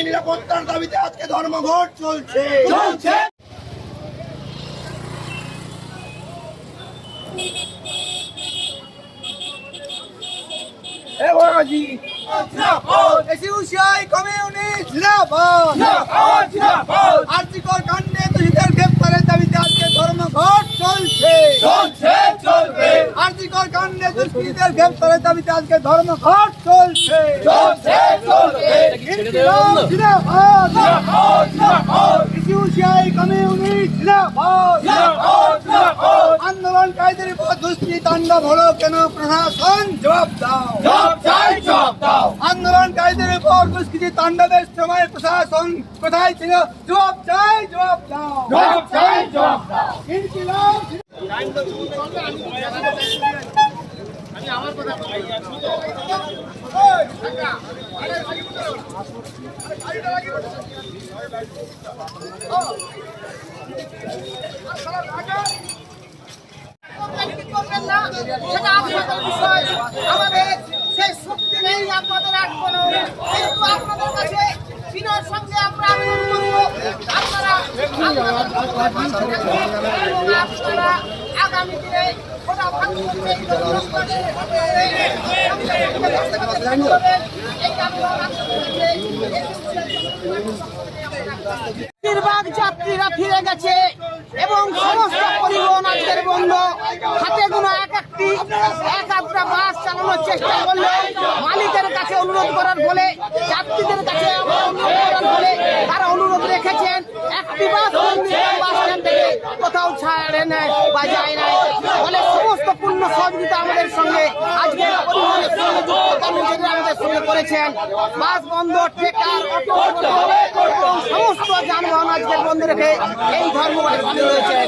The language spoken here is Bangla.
নিরাপত্তার দাবিতে আজকে ধর্মঘট চলছে চলছে এ বাবাজি জিন্দাবাদ এসইউসিআই কমিউনিস্ট জিন্দাবাদ জিন্দাবাদ জিন্দাবাদ আর্থিকর কাণ্ডে দোষীদের গ্রেফতারের দাবিতে আজকে ধর্মঘট চলছে চলছে চলবে আর্থিকর কাণ্ডে দুষ্কৃতীদের গ্রেফতারের দাবিতে আজকে ধর্মঘট চলছে। আন্দোলনকারীদের উপর দুষ্কৃতি তাণ্ডব হলো কেন? প্রশাসন জবাব দাও। আন্দোলনকারীদের উপর দুষ্কৃতি তাণ্ডবের প্রশাসন কোথায় ছিল? জবাব চাই জবাব দাও। জবাব চাই জবাব দাও। ইনকিলাব। আমাদের সেই শক্তি নেই আপনাদের আর কোনো কিন্তু আপনাদের বেশিরভাগ যাত্রীরা ফিরে গেছে এবং সমস্ত পরিবহন আজকের বন্ধ। হাতে গুলো এক একটি, এক আধটা বাস চালানোর চেষ্টা করলে মালিকের কাছে অনুরোধ করার ফলে যাত্রীদের কাছে আমরা অনুরোধ করার ফলে তারা অনুরোধ রেখেছেন কোথাও ছাড়ে নেয় বা নাই ফলে সমস্ত পূর্ণ সহযোগিতা আমাদের সঙ্গে আজকে আমাদের করেছেন। বাস বন্ধ, ট্রেকার সমস্ত যানবাহন আজকে বন্ধ রেখে এই ধর্মঘটে সামিল হয়েছে